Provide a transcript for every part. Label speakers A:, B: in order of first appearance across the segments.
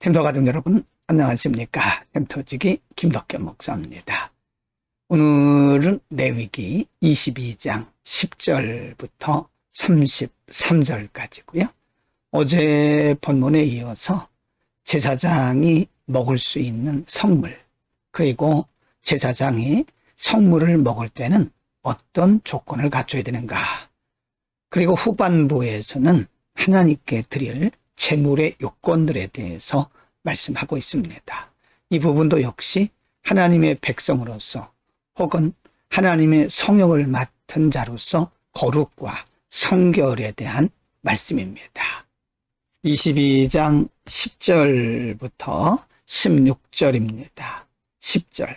A: 템터 가족 여러분 안녕하십니까 템터지기 김덕겸 목사입니다. 오늘은 레위기 22장 10절부터 33절까지고요. 어제 본문에 이어서 제사장이 먹을 수 있는 성물 그리고 제사장이 성물을 먹을 때는 어떤 조건을 갖춰야 되는가 그리고 후반부에서는 하나님께 드릴 재물의 요건들에 대해서 말씀하고 있습니다. 이 부분도 역시 하나님의 백성으로서 혹은 하나님의 성령을 맡은 자로서 거룩과 성결에 대한 말씀입니다. 22장 10절부터 16절입니다. 10절.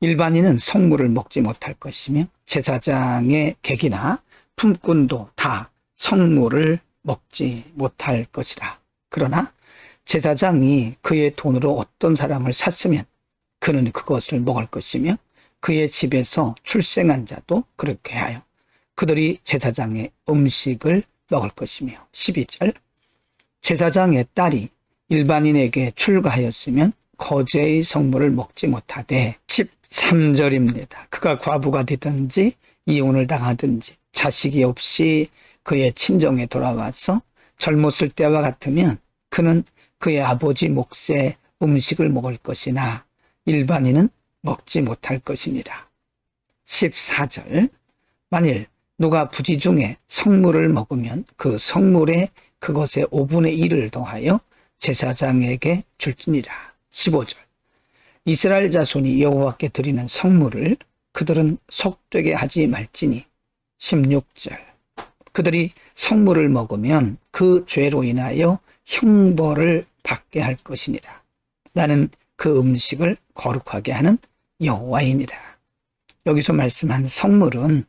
A: 일반인은 성물을 먹지 못할 것이며 제사장의 객이나 품꾼도 다 성물을 먹지 못할 것이라. 그러나 제사장이 그의 돈으로 어떤 사람을 샀으면 그는 그것을 먹을 것이며 그의 집에서 출생한 자도 그렇게 하여 그들이 제사장의 음식을 먹을 것이며 12절 제사장의 딸이 일반인에게 출가하였으면 거제의 성물을 먹지 못하되 13절입니다. 그가 과부가 되든지 이혼을 당하든지 자식이 없이 그의 친정에 돌아와서 젊었을 때와 같으면 그는 그의 아버지 몫의 음식을 먹을 것이나 일반인은 먹지 못할 것이니라. 14절 만일 누가 부지 중에 성물을 먹으면 그 성물에 그것의 5분의 1을 더하여 제사장에게 줄지니라. 15절 이스라엘 자손이 여호와께 드리는 성물을 그들은 속되게 하지 말지니 16절 그들이 성물을 먹으면 그 죄로 인하여 형벌을 받게 할 것이니라. 나는 그 음식을 거룩하게 하는 여호와이니라. 여기서 말씀한 성물은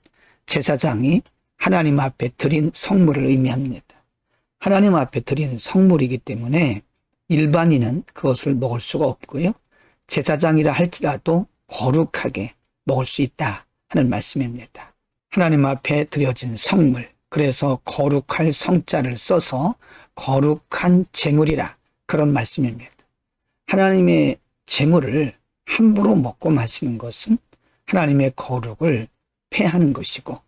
A: 제사장이 하나님 앞에 드린 성물을 의미합니다. 하나님 앞에 드린 성물이기 때문에 일반인은 그것을 먹을 수가 없고요. 제사장이라 할지라도 거룩하게 먹을 수 있다 하는 말씀입니다. 하나님 앞에 드려진 성물, 그래서 거룩할 성자를 써서 거룩한 재물이라 그런 말씀입니다. 하나님의 재물을 함부로 먹고 마시는 것은 하나님의 거룩을 폐하는 것이고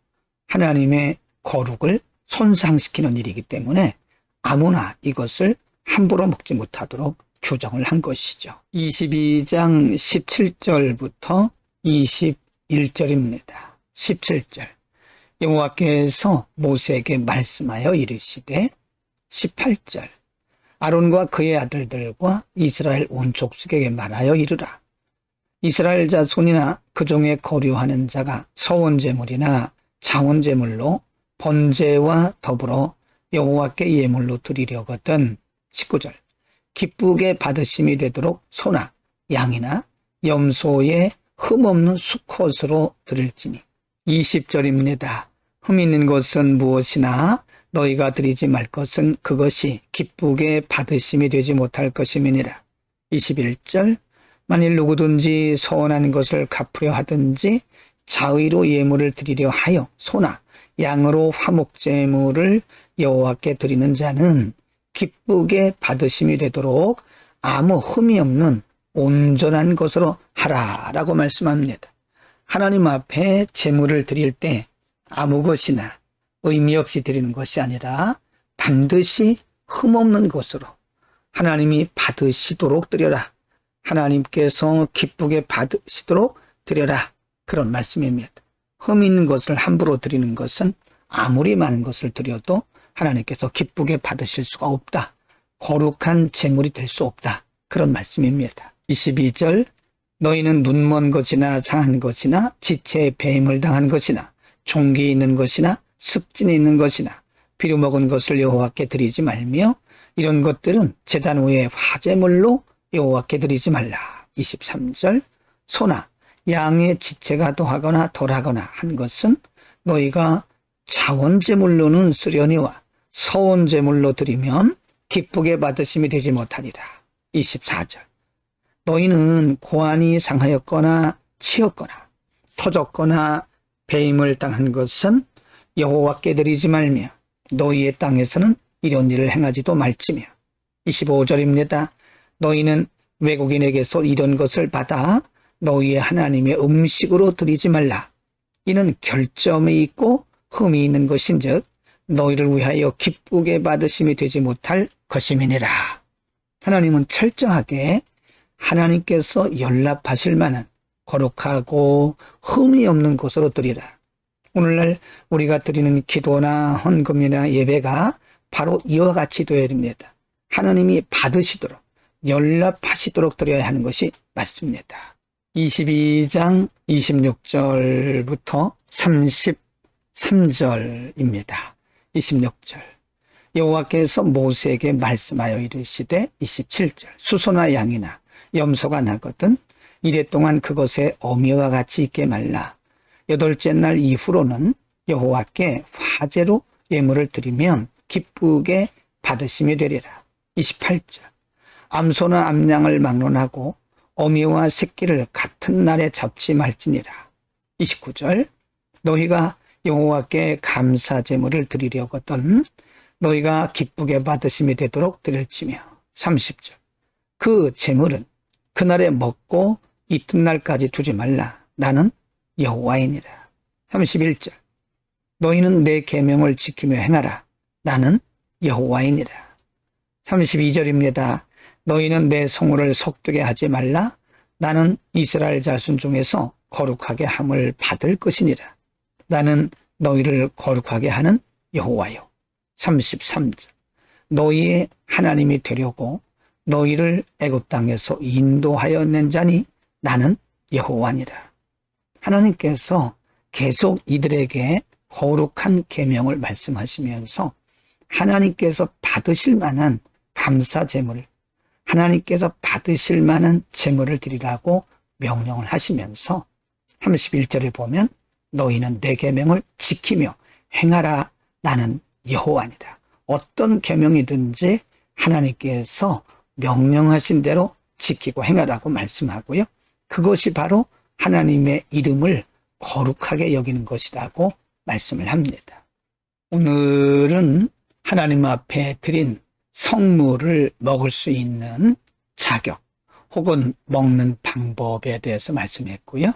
A: 하나님의 거룩을 손상시키는 일이기 때문에 아무나 이것을 함부로 먹지 못하도록 규정을 한 것이죠. 22장 17절부터 21절입니다. 17절 여호와께서 모세에게 말씀하여 이르시되 18절 아론과 그의 아들들과 이스라엘 온 족속에게 말하여 이르라. 이스라엘 자손이나 그 중에 거류하는 자가 서원 제물이나 장원 제물로 번제와 더불어 여호와께 예물로 드리려거든. 19절 기쁘게 받으심이 되도록 소나 양이나 염소의 흠없는 수컷으로 드릴지니 20절입니다. 흠 있는 것은 무엇이나 너희가 드리지 말 것은 그것이 기쁘게 받으심이 되지 못할 것임이니라. 21절 만일 누구든지 서원한 것을 갚으려 하든지 자의로 예물을 드리려 하여 소나 양으로 화목제물을 여호와께 드리는 자는 기쁘게 받으심이 되도록 아무 흠이 없는 온전한 것으로 하라라고 말씀합니다. 하나님 앞에 제물을 드릴 때 아무 것이나 의미 없이 드리는 것이 아니라 반드시 흠없는 것으로 하나님이 받으시도록 드려라. 하나님께서 기쁘게 받으시도록 드려라. 그런 말씀입니다. 흠 있는 것을 함부로 드리는 것은 아무리 많은 것을 드려도 하나님께서 기쁘게 받으실 수가 없다. 거룩한 제물이 될 수 없다. 그런 말씀입니다. 22절 너희는 눈먼 것이나 상한 것이나 지체에 배임을 당한 것이나 종기 있는 것이나 습진이 있는 것이나 비료 먹은 것을 여호와께 드리지 말며 이런 것들은 제단 후에 화제물로 여호와께 드리지 말라. 23절 소나 양의 지체가 더하거나 덜하거나 한 것은 너희가 자원제물로는 쓰려니와 서원제물로 드리면 기쁘게 받으심이 되지 못하리라. 24절 너희는 고안이 상하였거나 치였거나 터졌거나 배임을 당한 것은 여호와께 드리지 말며 너희의 땅에서는 이런 일을 행하지도 말지며 25절입니다. 너희는 외국인에게서 이런 것을 받아 너희의 하나님의 음식으로 드리지 말라. 이는 결점이 있고 흠이 있는 것인즉 너희를 위하여 기쁘게 받으심이 되지 못할 것임이니라. 하나님은 철저하게 하나님께서 연락하실 만한 거룩하고 흠이 없는 것으로 드리라. 오늘날 우리가 드리는 기도나 헌금이나 예배가 바로 이와 같이 되어야 됩니다. 하나님이 받으시도록 연락하시도록 드려야 하는 것이 맞습니다. 22장 26절부터 33절입니다. 26절 여호와께서 모세에게 말씀하여 이르시되 27절 수소나 양이나 염소가 나거든 이래 동안 그것에 어미와 같이 있게 말라. 여덟째 날 이후로는 여호와께 화제로 예물을 드리면 기쁘게 받으심이 되리라. 28절. 암소나 암양을 막론하고 어미와 새끼를 같은 날에 잡지 말지니라. 29절. 너희가 여호와께 감사 제물을 드리려거든 너희가 기쁘게 받으심이 되도록 드릴지며. 30절. 그 제물은 그날에 먹고 이튿날까지 두지 말라. 나는 여호와이니라. 31절. 너희는 내 계명을 지키며 행하라. 나는 여호와이니라. 32절입니다. 너희는 내 성호를 속되게 하지 말라. 나는 이스라엘 자손 중에서 거룩하게 함을 받을 것이니라. 나는 너희를 거룩하게 하는 여호와요. 33절. 너희의 하나님이 되려고 너희를 애굽 땅에서 인도하여 낸 자니 나는 여호와니라. 하나님께서 계속 이들에게 거룩한 계명을 말씀하시면서 하나님께서 받으실 만한 감사 제물, 하나님께서 받으실 만한 제물을 드리라고 명령을 하시면서 31절에 보면 너희는 내 계명을 지키며 행하라 나는 여호와니다. 어떤 계명이든지 하나님께서 명령하신 대로 지키고 행하라고 말씀하고요. 그것이 바로 하나님의 이름을 거룩하게 여기는 것이라고 말씀을 합니다. 오늘은 하나님 앞에 드린 성물을 먹을 수 있는 자격 혹은 먹는 방법에 대해서 말씀했고요.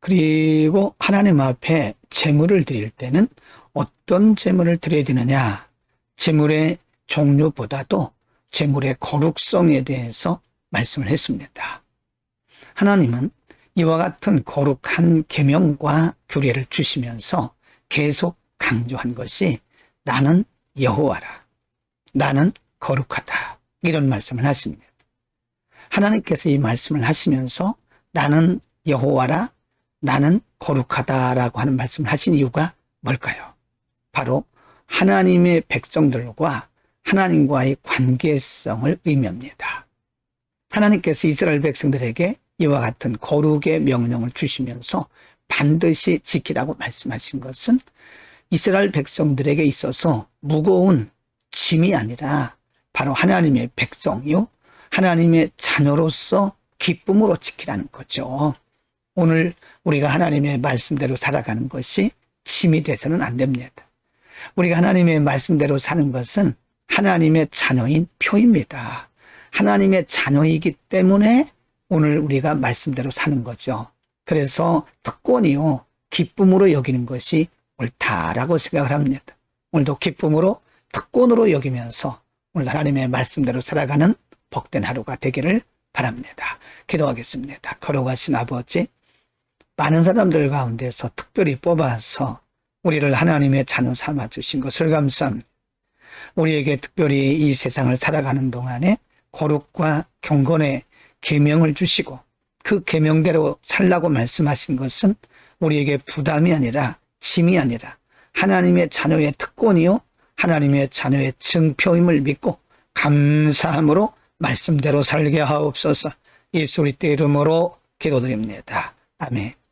A: 그리고 하나님 앞에 제물을 드릴 때는 어떤 제물을 드려야 되느냐? 제물의 종류보다도 제물의 거룩성에 대해서 말씀을 했습니다. 하나님은 이와 같은 거룩한 계명과 규례를 주시면서 계속 강조한 것이 나는 여호와라. 나는 거룩하다. 이런 말씀을 하십니다. 하나님께서 이 말씀을 하시면서 나는 여호와라. 나는 거룩하다라고 하는 말씀을 하신 이유가 뭘까요? 바로 하나님의 백성들과 하나님과의 관계성을 의미합니다. 하나님께서 이스라엘 백성들에게 이와 같은 거룩의 명령을 주시면서 반드시 지키라고 말씀하신 것은 이스라엘 백성들에게 있어서 무거운 짐이 아니라 바로 하나님의 백성이요. 하나님의 자녀로서 기쁨으로 지키라는 거죠. 오늘 우리가 하나님의 말씀대로 살아가는 것이 짐이 돼서는 안 됩니다. 우리가 하나님의 말씀대로 사는 것은 하나님의 자녀인 표입니다. 하나님의 자녀이기 때문에 오늘 우리가 말씀대로 사는 거죠. 그래서 특권이요. 기쁨으로 여기는 것이 옳다라고 생각을 합니다. 오늘도 기쁨으로 특권으로 여기면서 오늘 하나님의 말씀대로 살아가는 복된 하루가 되기를 바랍니다. 기도하겠습니다. 걸어가신 아버지, 많은 사람들 가운데서 특별히 뽑아서 우리를 하나님의 자녀 삼아 주신 것을 감사합니다. 우리에게 특별히 이 세상을 살아가는 동안에 거룩과 경건의 계명을 주시고 그 계명대로 살라고 말씀하신 것은 우리에게 부담이 아니라 짐이 아니라 하나님의 자녀의 특권이요 하나님의 자녀의 증표임을 믿고 감사함으로 말씀대로 살게 하옵소서 예수 그리스도 이름으로 기도드립니다. 아멘.